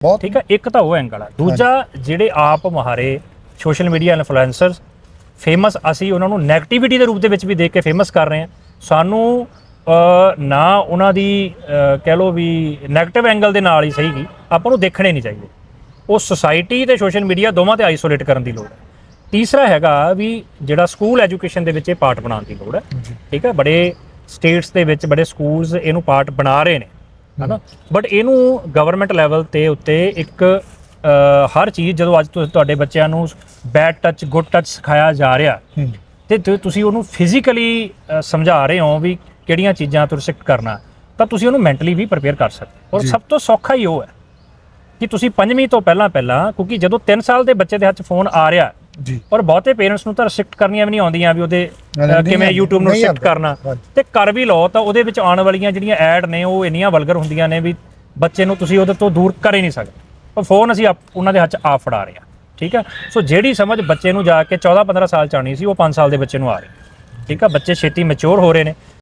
ਬਹੁਤ ਠੀਕ ਹੈ ਇੱਕ ਤਾਂ ਉਹ ਐਂਗਲ ਆ। ਦੂਜਾ ਜਿਹੜੇ ਆਪ ਮਹਾਰੇ ਸੋਸ਼ਲ ਮੀਡੀਆ ਇਨਫਲੂਐਂਸਰਸ ਫੇਮਸ ਅਸੀਂ ਉਹਨਾਂ ਨੂੰ 네ਗੇਟਿਵਿਟੀ ਦੇ ਰੂਪ ਦੇ ਵਿੱਚ ਵੀ ਦੇਖ ਕੇ ਫੇਮਸ ਕਰ ਰਹੇ ਹਾਂ। ਸਾਨੂੰ ਨਾ ਉਹਨਾਂ ਦੀ ਕਹਿ ਲਓ ਵੀ 네ਗੇਟਿਵ ਐਂਗਲ ਦੇ ਨਾਲ ਹੀ ਸਹੀਗੀ ਆਪਾਂ ਨੂੰ ਦੇਖਣੇ ਨਹੀਂ ਚਾਹੀਦੇ। ਉਹ ਸੁਸਾਇਟੀ ਤੇ ਸੋਸ਼ਲ ਮੀਡੀਆ ਦੋਵਾਂ ਤੇ ਆਈਸੋਲੇਟ ਕਰਨ ਦੀ ਲੋੜ ਹੈ। ਤੀਸਰਾ ਹੈਗਾ ਵੀ ਜਿਹੜਾ ਸਕੂਲ ਐਜੂਕੇਸ਼ਨ ਦੇ ਵਿੱਚ ਇਹ ਪਾਰਟ ਬਣਾਉਣ ਦੀ ਲੋੜ ਹੈ। ਠੀਕ ਹੈ ਬੜੇ ਸਟੇਟਸ ਦੇ ਵਿੱਚ ਬੜੇ ਸਕੂਲਸ ਇਹਨੂੰ ਪਾਰਟ ਬਣਾ ਰਹੇ ਨੇ। ਹਨਾ ਬਟ ਇਹਨੂੰ ਗਵਰਨਮੈਂਟ ਲੈਵਲ ਤੇ ਉੱਤੇ ਇੱਕ ਹਰ ਚੀਜ਼ ਜਦੋਂ ਅੱਜ ਤੁਸੀਂ ਤੁਹਾਡੇ ਬੱਚਿਆਂ ਨੂੰ ਬੈਡ ਟੱਚ ਗੁੱਡ ਟੱਚ ਸਿਖਾਇਆ ਜਾ ਰਿਹਾ। ਤੇ ਤੁਸੀਂ ਉਹਨੂੰ ਫਿਜ਼ੀਕਲੀ ਸਮਝਾ ਰਹੇ ਹੋ ਵੀ ਕਿਹੜੀਆਂ ਚੀਜ਼ਾਂ ਤੋਂ ਰਿਸਟ੍ਰਿਕਟ ਕਰਨਾ ਤਾਂ ਤੁਸੀਂ ਉਹਨੂੰ ਮੈਂਟਲੀ ਵੀ ਪ੍ਰਿਪੇਅਰ ਕਰ ਸਕਦੇ ਹੋ। ਔਰ। ਸਭ ਤੋਂ ਸੌਖਾ ਹੀ ਉਹ ਹੈ ਕਿ ਤੁਸੀਂ ਪੰਜਵੀਂ ਤੋਂ ਪਹਿਲਾਂ ਪਹਿਲਾਂ ਕਿਉਂਕਿ ਜਦੋਂ 3 ਸਾਲ ਦੇ ਬੱਚੇ ਦੇ ਹੱਥ 'ਚ ਫੋਨ ਆ ਰਿਹਾ ਜੀ। ਔਰ ਬਹੁਤੇ ਪੇਰੈਂਟਸ ਨੂੰ ਤਾਂ ਰਿਸਟ੍ਰਿਕਟ ਕਰਨੀਆਂ ਵੀ ਨਹੀਂ ਆਉਂਦੀਆਂ ਵੀ ਉਹਦੇ ਕਿਵੇਂ YouTube ਨੂੰ ਰਿਸਟ੍ਰਿਕਟ। ਕਰਨਾ। ਤੇ ਕਰ ਵੀ ਲਓ ਤਾਂ ਉਹਦੇ ਵਿੱਚ ਆਉਣ ਵਾਲੀਆਂ ਜਿਹੜੀਆਂ ਐਡ ਨੇ ਉਹ ਇੰਨੀਆਂ ਵਲਗਰ ਹੁੰਦੀਆਂ ਨੇ ਵੀ ਬੱਚੇ ਨੂੰ ਤੁਸੀਂ ਉਹਦੇ ਤੋਂ ਦੂਰ ਕਰ ਹੀ ਨਹੀਂ ਸਕਦੇ। ਉਹ ਫੋਨ ਅਸੀਂ ਉਹਨਾਂ ਦੇ ਹੱਥ 'ਚ ਆਪ ਫੜਾ ਰਹੇ ਹਾਂ ਠੀਕ ਹੈ? ਸੋ ਜਿਹੜੀ ਸਮਝ ਬੱਚੇ ਨੂੰ ਜਾ ਕੇ 14 15 ਸਾਲ ਚ ਆਉਣੀ ਸੀ ਉਹ 5 ਸਾਲ ਦੇ ਬੱਚੇ ਨੂੰ ਆ ਰਹੀ ਠੀਕ ਹੈ? ਬੱਚੇ ਛੇਤੀ ਮੈਚੁਰ ਹੋ ਰਹੇ ਨੇ।